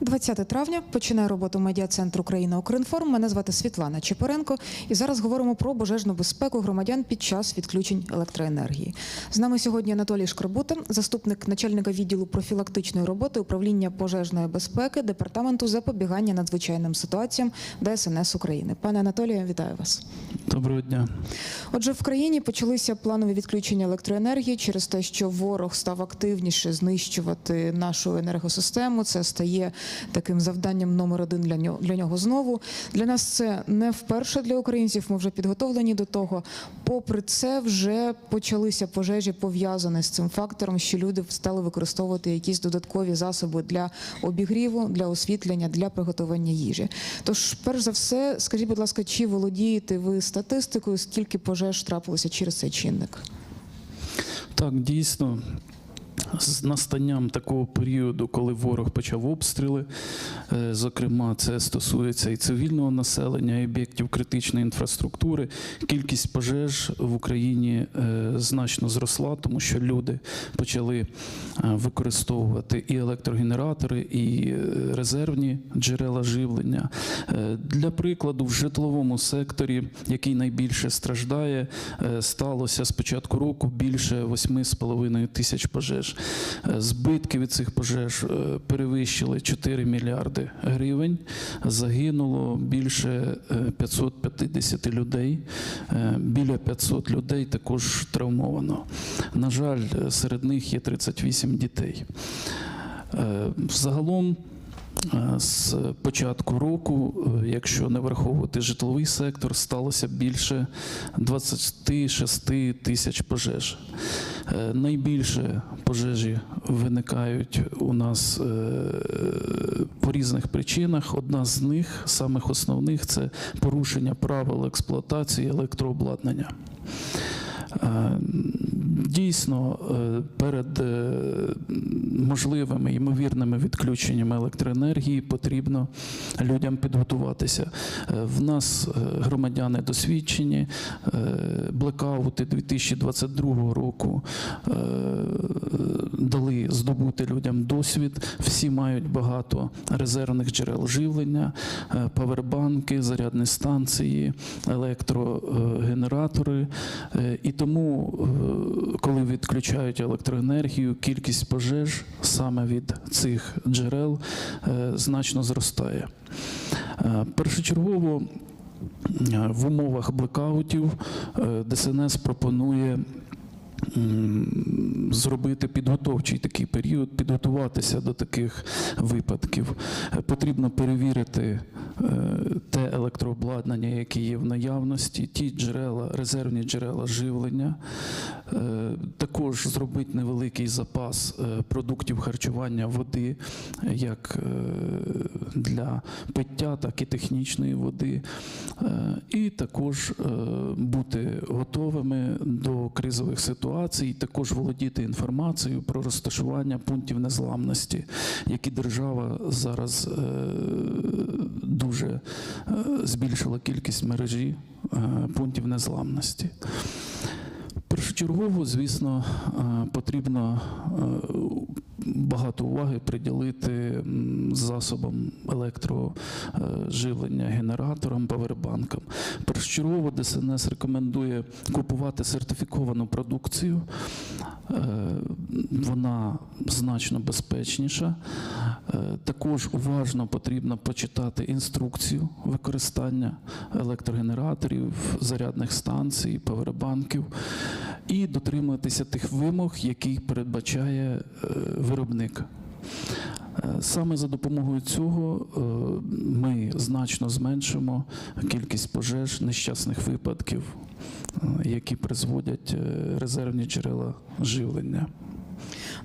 20 травня починає роботу медіа-центру Україна Укрінформ. Мене звати Світлана Чепоренко. І зараз говоримо про пожежну безпеку громадян під час відключень електроенергії. З нами сьогодні Анатолій Шкарбута, заступник начальника відділу профілактичної роботи управління пожежної безпеки департаменту запобігання надзвичайним ситуаціям ДСНС України. Пане Анатолію, вітаю вас. Доброго дня. Отже, в країні почалися планові відключення електроенергії через те, що ворог став активніше знищувати нашу енергосистему. Це стає таким завданням номер один для нього для нього знову. Для нас це не вперше для українців. Ми вже підготовлені до того. Попри це, вже почалися пожежі пов'язані з цим фактором, що люди стали використовувати якісь додаткові засоби для обігріву, для освітлення, для приготування їжі. Тож, перш за все, скажіть, будь ласка, чи володієте ви статистикою, скільки пожеж трапилося через цей чинник? Так, дійсно. З настанням такого періоду, коли ворог почав обстріли, е, зокрема, це стосується і цивільного населення, і об'єктів критичної інфраструктури, кількість пожеж в Україні е, значно зросла, тому що люди почали е, використовувати і електрогенератори, і резервні джерела живлення. Для прикладу, в житловому секторі, який найбільше страждає, сталося з початку року більше 8,5 тисяч пожеж. Е, Збитки від цих пожеж е, перевищили 4 мільярди гривень. Загинуло більше е, 550 людей. Е, Біля 500 людей також травмовано. На жаль, е, серед них є 38 дітей. Е, Загалом Е, З початку року, е, якщо не враховувати житловий сектор, сталося більше 26 тисяч пожеж. Е, Найбільше пожежі виникають у нас е, по різних причинах. Одна з них, самих основних, це порушення правил експлуатації електрообладнання. Е, Дійсно, е, перед е, можливими ймовірними відключеннями електроенергії потрібно людям підготуватися. В нас громадяни досвідчені, блекаути 2022 року дали здобути людям досвід. Всі мають багато резервних джерел живлення, павербанки, зарядні станції, електрогенератори. І тому, е, коли відключають електроенергію, кількість пожеж саме від цих джерел е, значно зростає. Е, Першочергово в умовах блекаутів ДСНС пропонує зробити підготовчий такий період, підготуватися до таких випадків. Потрібно перевірити е, те електрообладнання, яке є в наявності, ті джерела, резервні джерела живлення. Е, Також зробити невеликий запас е, продуктів харчування води, як е, для пиття, так і технічної води. І також бути готовими до кризових ситуацій, також володіти інформацією про розташування пунктів незламності, які держава зараз дуже збільшила кількість мережі пунктів незламності. Першочергово, звісно, е, потрібно е, багато уваги приділити засобам електроживлення, генераторам, павербанкам. Першочергово ДСНС рекомендує купувати сертифіковану продукцію. Е, Вона значно безпечніша. Е, Також уважно потрібно почитати інструкцію використання електрогенераторів, зарядних станцій, павербанків і дотримуватися тих вимог, які передбачає е, виробник. Е, Саме за допомогою цього е, ми значно зменшимо кількість пожеж, нещасних випадків, е, які призводять резервні джерела живлення.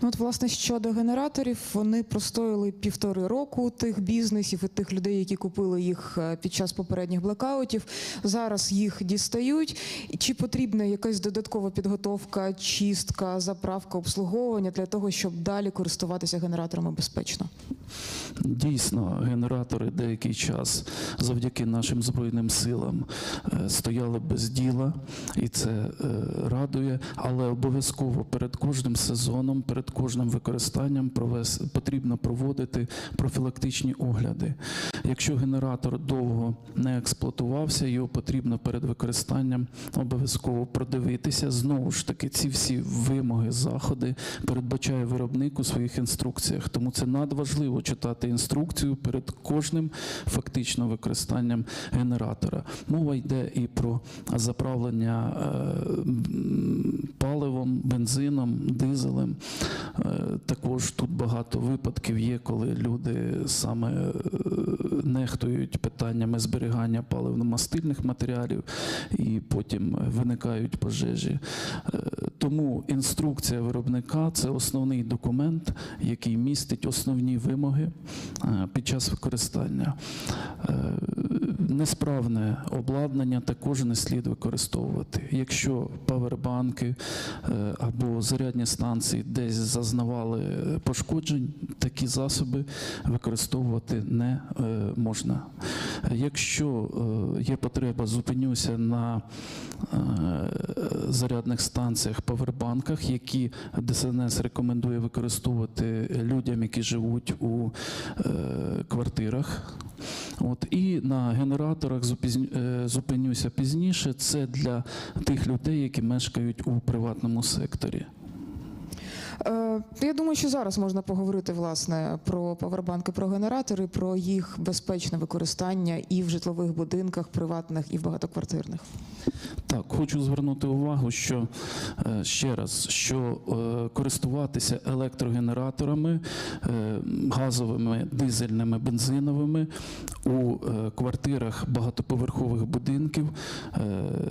Ну от, власне, щодо генераторів, вони простояли півтори року тих бізнесів і тих людей, які купили їх е, під час попередніх блекаутів. Зараз їх дістають. Чи потрібна якась додаткова підготовка, чистка, заправка, обслуговування для того, щоб далі користуватися генераторами безпечно? Дійсно, генератори деякий час завдяки нашим збройним силам е, стояли без діла, і це е, радує. Але обов'язково перед кожним сезоном, перед кожним використанням потрібно проводити профілактичні огляди. Якщо генератор довго не експлуатувався, його потрібно перед використанням обов'язково продивитися. Знову ж таки, ці всі вимоги, заходи передбачає виробник у своїх інструкціях. Тому це надважливо читати інструкцію перед кожним фактично використанням генератора. Мова йде і про заправлення е, паливом, бензином, дизелем. Е, Також тут багато випадків є, коли люди саме е, нехтують питаннями зберігання паливно-мастильних матеріалів і потім виникають пожежі. Е, Тому інструкція виробника це основний документ, який містить основні вимоги під час використання. Несправне обладнання також не слід використовувати. Якщо павербанки е, або зарядні станції десь зазнавали пошкоджень, такі засоби використовувати не е, можна. Якщо е, є потреба, зупинюся на зарядних станціях, павербанках, які ДСНС рекомендує використовувати людям, які живуть у квартирах. От, і на генераторах е, зупинюся пізніше. Це для тих людей, які мешкають у приватному секторі. Е, Я думаю, що зараз можна поговорити власне про павербанки, про генератори, про їх безпечне використання і в житлових будинках, приватних і в багатоквартирних. Так, хочу звернути увагу, що е, ще раз, що е, користуватися електрогенераторами, газовими, дизельними, бензиновими у квартирах багатоповерхових будинків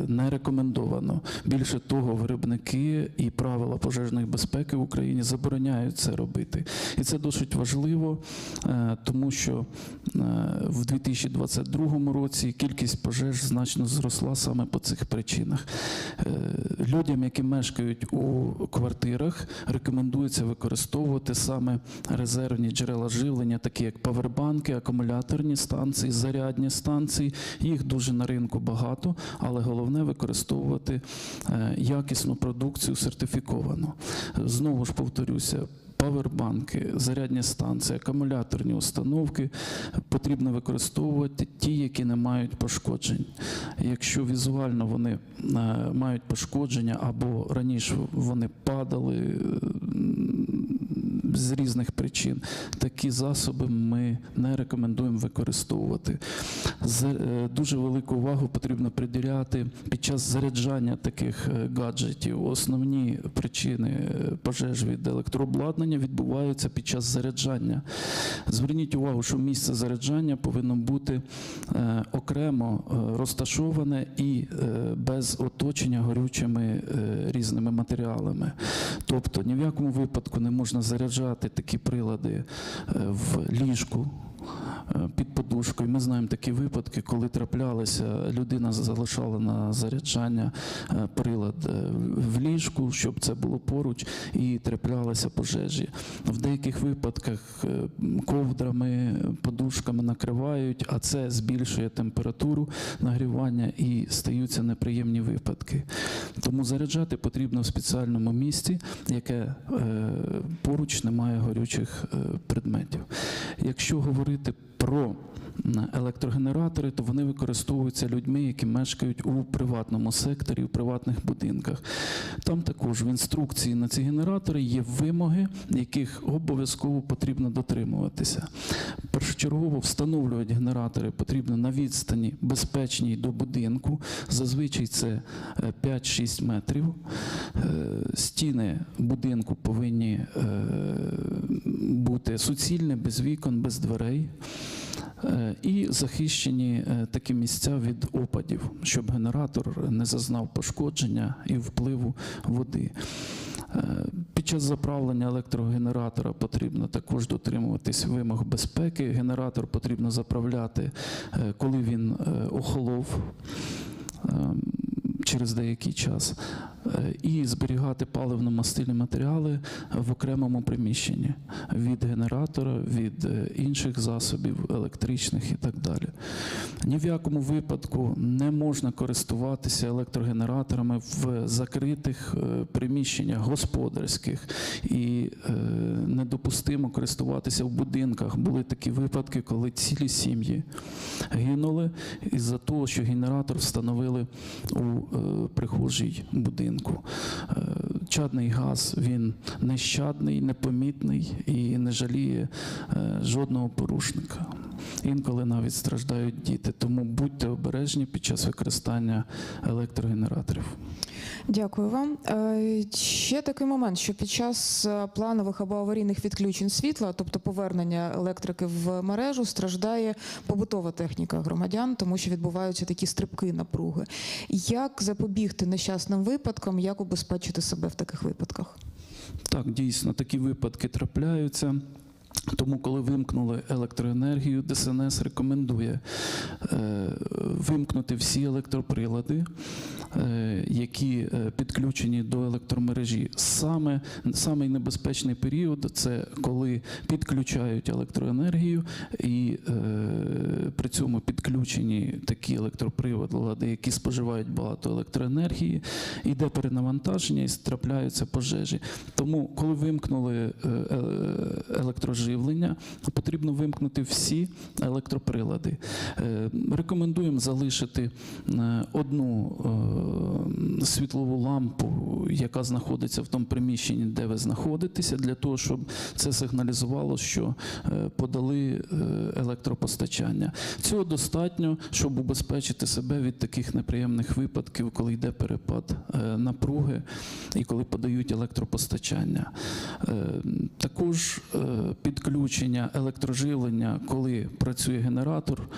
не рекомендовано. Більше того, виробники і правила пожежної безпеки в Україні забороняють це робити. І це досить важливо, е, тому що е, в 2022 році кількість пожеж значно зросла саме по цих причинах. Е, Людям, які мешкають у квартирах, рекомендується використовувати саме резервні джерела живлення, такі як павербанки, акумуляторні станції, зарядні станції. Їх дуже на ринку багато, але головне використовувати якісну продукцію сертифіковану. Знову ж повторюся. Павербанки, зарядні станції, акумуляторні установки потрібно використовувати ті, які не мають пошкоджень. Якщо візуально вони е, мають пошкодження або раніше вони падали з різних причин, такі засоби ми не рекомендуємо використовувати. Е, Дуже велику увагу потрібно приділяти під час заряджання таких е, гаджетів. Основні причини е, пожеж від електрообладнання відбуваються під час заряджання. Зверніть увагу, що місце заряджання повинно бути окремо розташоване і без оточення горючими різними матеріалами. Тобто ні в якому випадку не можна заряджати такі прилади е, в ліжку. Е, Під подушкою. Ми знаємо такі випадки, коли траплялися, людина залишала на заряджання е, прилад е, в ліжку, щоб це було поруч, і траплялися пожежі. В деяких випадках ковдрами, подушками накривають, а це збільшує температуру нагрівання і стаються неприємні випадки. Тому заряджати потрібно в спеціальному місці, яке поруч немає горючих предметів. Якщо говорити думаєте про електрогенератори, то вони використовуються людьми, які мешкають у приватному секторі, у приватних будинках. Там також в інструкції на ці генератори є вимоги, яких обов'язково потрібно дотримуватися. Першочергово встановлювати генератори потрібно на відстані безпечній до будинку. Зазвичай це е, 5-6 метрів. Е, Стіни будинку повинні е, бути суцільні, без вікон, без дверей. Е, І захищені е, такі місця від опадів, щоб генератор не зазнав пошкодження і впливу води. Е, Під час заправлення електрогенератора потрібно також дотримуватись вимог безпеки. Генератор потрібно заправляти, коли він охолов. е, Через деякий час. І зберігати паливно-мастильні матеріали в окремому приміщенні від генератора, від е, інших засобів електричних і так далі. Ні в якому випадку не можна користуватися електрогенераторами в закритих е, приміщеннях господарських і е, недопустимо користуватися в будинках. Були такі випадки, коли цілі сім'ї гинули із-за того, що генератор встановили у прихожій будинку. Е, Чадний газ він нещадний, непомітний і не жаліє е, жодного порушника. Інколи навіть страждають діти. Тому будьте обережні під час використання електрогенераторів. Дякую вам. Е, Ще такий момент, що під час е, планових або аварійних відключень світла, тобто повернення електрики в мережу, страждає побутова техніка громадян, тому що відбуваються такі стрибки напруги. Як запобігти нещасним випадкам, як убезпечити себе в таких випадках? Так, дійсно, такі випадки трапляються. Тому, коли вимкнули електроенергію, ДСНС рекомендує е, вимкнути всі електроприлади, які е, підключені до електромережі. Саме самий небезпечний період це коли підключають електроенергію, і е, при цьому підключені такі електроприлади, які споживають багато електроенергії, іде перенавантаження і трапляються пожежі. Тому, коли вимкнули е, е, електроживлення, потрібно вимкнути всі електроприлади. Е, Рекомендуємо залишити е, одну е, світлову лампу, яка знаходиться в тому приміщенні, де ви знаходитеся, для того, щоб це сигналізувало, що е, подали е, електропостачання. Цього достатньо, щоб убезпечити себе від таких неприємних випадків, коли йде перепад е, напруги і коли подають електропостачання. Також підключення електроживлення, коли працює генератор,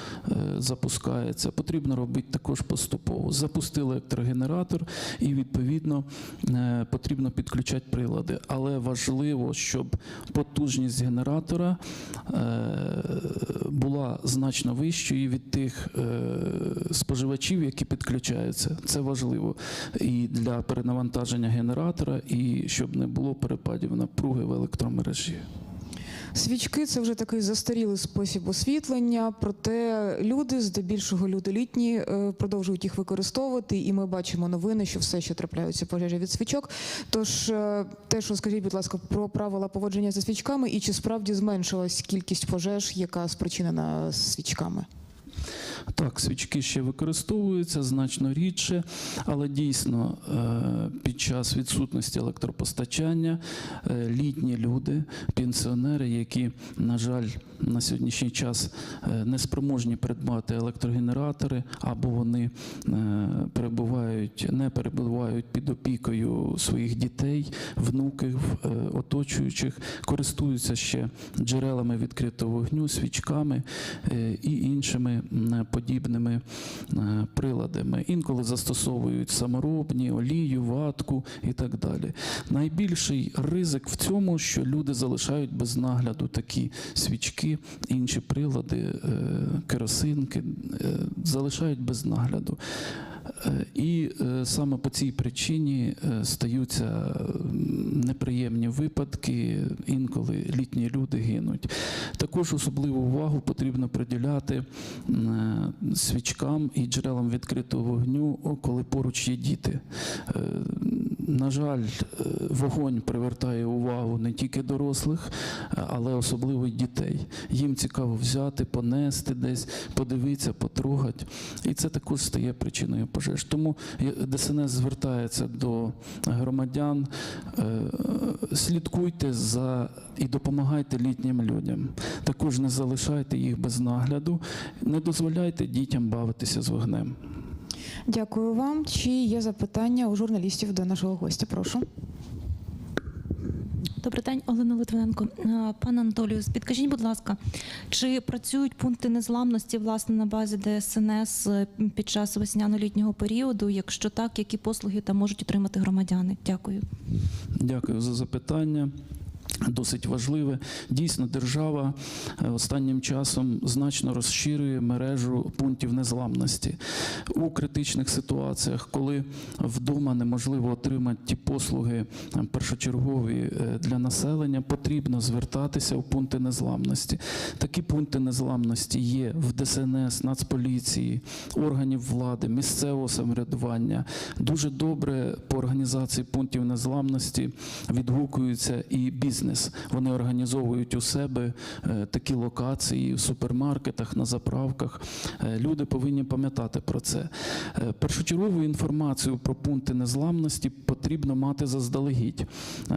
запускається, потрібно робити також поступово. Запустили електрогенератор і відповідно е, потрібно підключати прилади. Але важливо, щоб потужність генератора е, була значно вищою від тих е, споживачів, які підключаються. Це важливо і для перенавантаження генератора, і щоб не було перепадів напруги в електромережі. Свічки це вже такий застарілий спосіб освітлення, проте люди, здебільшого люди літні, е, продовжують їх використовувати, і ми бачимо новини, що все ще трапляються пожежі від свічок. Тож е, теж розкажіть, будь ласка, про правила поводження зі свічками і чи справді зменшилась кількість пожеж, яка спричинена свічками? Так, свічки ще використовуються значно рідше, але дійсно е, під час відсутності електропостачання е, літні люди, пенсіонери, які, на жаль, на сьогоднішній час е, не спроможні придбати електрогенератори, або вони перебувають, не перебувають під опікою своїх дітей, внуків, оточуючих, користуються ще джерелами відкритого вогню, свічками і іншими подібними е, приладами. Інколи застосовують саморобні, олію, ватку і так далі. Найбільший ризик в цьому, що люди залишають без нагляду такі свічки, інші прилади, е, керосинки, е, залишають без нагляду. Е, І е, саме по цій причині е, стаються неприємні випадки, інколи літні люди гинуть. Також особливу увагу потрібно приділяти свічкам і джерелам відкритого вогню, коли поруч є діти. Е, На жаль, е, вогонь привертає увагу не тільки дорослих, е, але особливо й дітей. Їм цікаво взяти, понести десь, подивитися, потрогати. І це також стає причиною пожеж. Тому ДСНС звертається до громадян. е, Слідкуйте за і допомагайте літнім людям. Також не залишайте їх без нагляду, не дозволяйте дітям бавитися з вогнем. Дякую вам. Чи є запитання у журналістів до нашого гостя? Прошу. Добрий день, Олена Литвиненко. Пане Анатолію, підкажіть, будь ласка, чи працюють пункти незламності власне на базі ДСНС е, під час весняно-літнього періоду? Якщо так, які послуги там можуть отримати громадяни? Дякую. Дякую за запитання. Досить важливе. Дійсно, держава е, останнім часом значно розширює мережу пунктів незламності у критичних ситуаціях, коли вдома неможливо отримати ті послуги е, першочергові е, для населення, потрібно звертатися в пункти незламності. Такі пункти незламності є в ДСНС, Нацполіції, органів влади, місцевого самоврядування. Дуже добре по організації пунктів незламності відгукується і бізнес. Вони організовують у себе е, такі локації в супермаркетах, на заправках. Е, Люди повинні пам'ятати про це. Е, Першочергову інформацію про пункти незламності потрібно мати заздалегідь,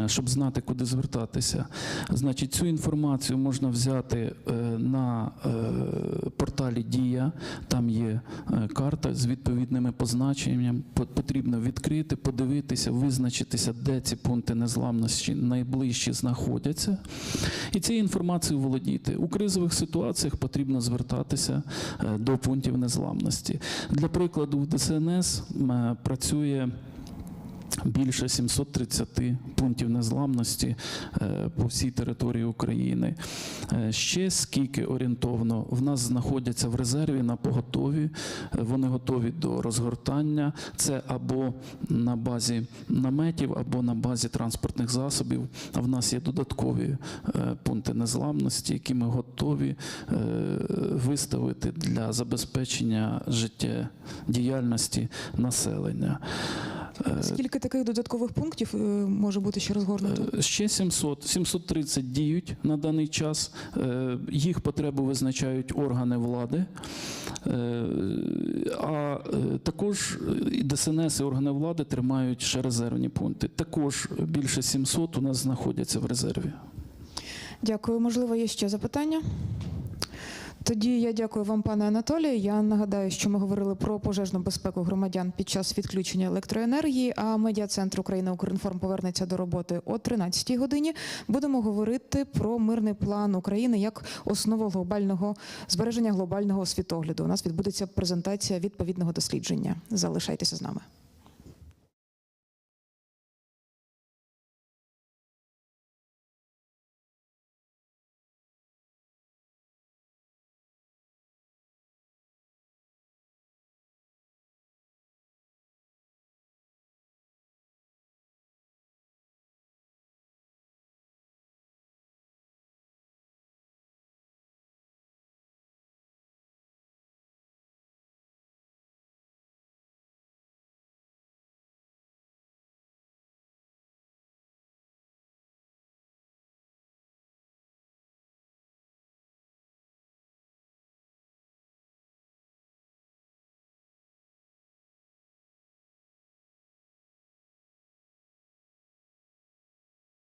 щоб знати, куди звертатися. Значить, цю інформацію можна взяти на порталі Дія. Там є карта з відповідними позначенням. Потрібно відкрити, подивитися, визначитися, де ці пункти незламності найближчі знаходяться, і цією інформацією володіти. У кризових ситуаціях потрібно звертатися е, до пунктів незламності. Для прикладу, в ДСНС е, працює. Більше 730 пунктів незламності е, по всій території України. Е, Ще скільки орієнтовно в нас знаходяться в резерві на поготові. Е, Вони готові до розгортання. Це або на базі наметів, або на базі транспортних засобів. А в нас є додаткові пункти незламності, які ми готові виставити для забезпечення життєдіяльності населення. Е, Скільки таких додаткових пунктів е, може бути ще розгорнуто? Е, Ще 700, 730 діють на даний час. Їх потребу визначають органи влади. А також і ДСНС і органи влади тримають ще резервні пункти. Також більше 700 у нас знаходяться в резерві. Дякую. Можливо, є ще запитання? Тоді я дякую вам, пане Анатолію. Я нагадаю, що ми говорили про пожежну безпеку громадян під час відключення електроенергії. А медіа-центр Україна Укрінформ повернеться до роботи о 13-й годині. Будемо говорити про мирний план України як основу глобального збереження глобального світогляду. У нас відбудеться презентація відповідного дослідження. Залишайтеся з нами.